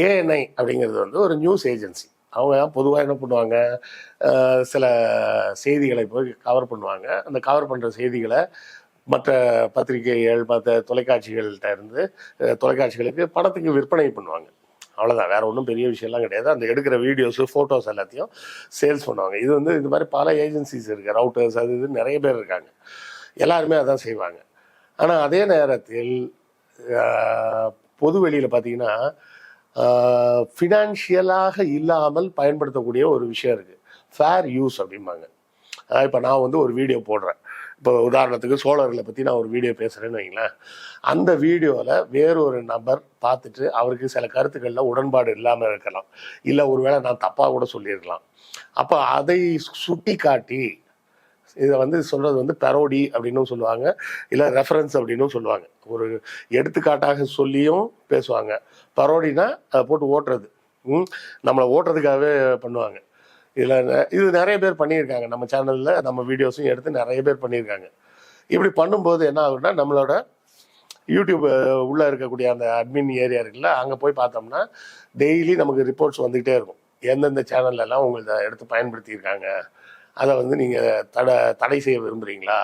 ANI அப்படிங்கிறது வந்து ஒரு நியூஸ் ஏஜென்சி அவங்க பொதுவாக என்ன பண்ணுவாங்க? சில செய்திகளை போய் கவர் பண்ணுவாங்க. அந்த கவர் பண்ணுற செய்திகளை மற்ற பத்திரிகைகள் மற்ற தொலைக்காட்சிகள்கிட்ட இருந்து தொலைக்காட்சிகளுக்கு படத்துக்கு விற்பனை பண்ணுவாங்க. அவ்வளோதான் வேற ஒன்றும் பெரிய விஷயம்லாம் கிடையாது. அந்த எடுக்கிற வீடியோஸு ஃபோட்டோஸ் எல்லாத்தையும் சேல்ஸ் பண்ணுவாங்க. இது வந்து இந்த மாதிரி பல ஏஜென்சிஸ் இருக்குது ரவுட்டர்ஸ் அது இது நிறைய பேர் இருக்காங்க. எல்லாருமே அதான் செய்வாங்க. ஆனால் அதே நேரத்தில் ஆஹ், பொது வெளியில் பார்த்தீங்கன்னா ஃபினான்ஷியலாக இல்லாமல் பயன்படுத்தக்கூடிய ஒரு விஷயம் இருக்குது ஃபேர் யூஸ் அப்படிம்பாங்க. அதாவது இப்போ நான் வந்து ஒரு வீடியோ போடுறேன். இப்போ உதாரணத்துக்கு சோழர்களை பற்றி நான் ஒரு வீடியோ பேசுகிறேன்னு வைங்களேன். அந்த வீடியோவில் வேறொரு நபர் பார்த்துட்டு அவருக்கு சில கருத்துக்களில் உடன்பாடு இல்லாமல் இருக்கலாம். இல்லை ஒருவேளை நான் தப்பாக கூட சொல்லியிருக்கலாம். அப்போ அதை சுட்டி காட்டி இதை வந்து சொல்கிறது வந்து பெரோடி அப்படின்னும் சொல்லுவாங்க. இல்லை ரெஃபரன்ஸ் அப்படின்னும் சொல்லுவாங்க. ஒரு எடுத்துக்காட்டாக சொல்லியும் பேசுவாங்க. பரோடினா அதை போட்டு ஓட்டுறது. ம்? நம்மளை ஓட்டுறதுக்காகவே பண்ணுவாங்க. இதில் இது நிறைய பேர் பண்ணியிருக்காங்க. நம்ம சேனலில் நம்ம வீடியோஸும் எடுத்து நிறைய பேர் பண்ணியிருக்காங்க. இப்படி பண்ணும்போது என்ன ஆகும்னா நம்மளோட யூடியூப் உள்ளே இருக்கக்கூடிய அந்த அட்மின் ஏரியா இருக்குல்ல அங்கே போய் பார்த்தோம்னா டெய்லி நமக்கு ரிப்போர்ட்ஸ் வந்துக்கிட்டே இருக்கும். எந்தெந்த சேனல்ல உங்களை எடுத்து பயன்படுத்தியிருக்காங்க? அதை வந்து நீங்கள் தடை தடை செய்ய விரும்புகிறீங்களா